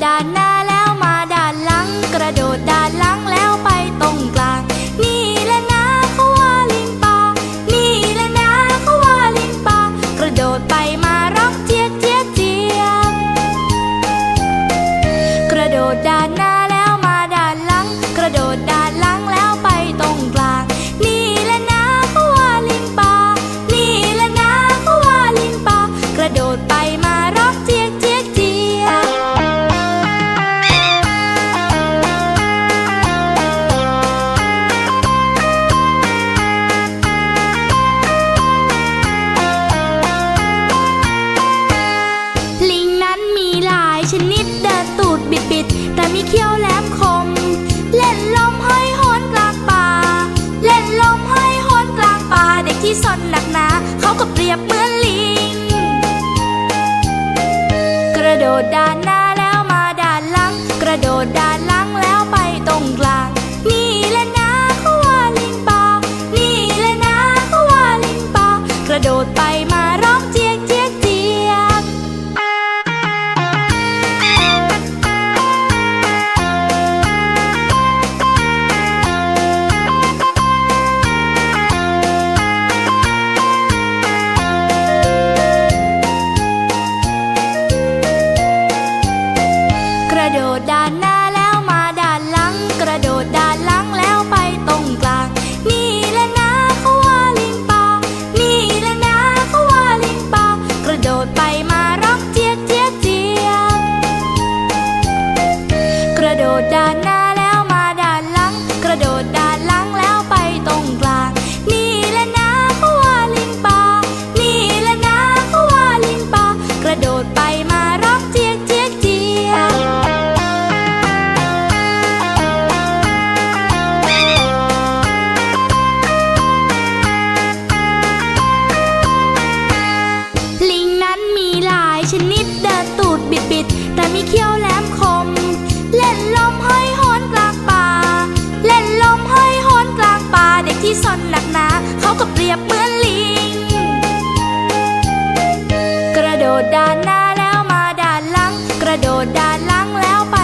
đàn ดด้านหลังแล้วไปตรงกลาง นี่แหละนะเขาว่าลิงป่านี่แหละนะเขาว่าลิงป่ากระโดดไปมาร้องเจียกเจียกเจียกกระโดดด้านหน้า ที่ซ่อนหนักหนาเขาก็เปรียบเหมือนลิง กระโดดด้านหน้าแล้วมาด้านหลัง กระโดดด้านหลังแล้วไป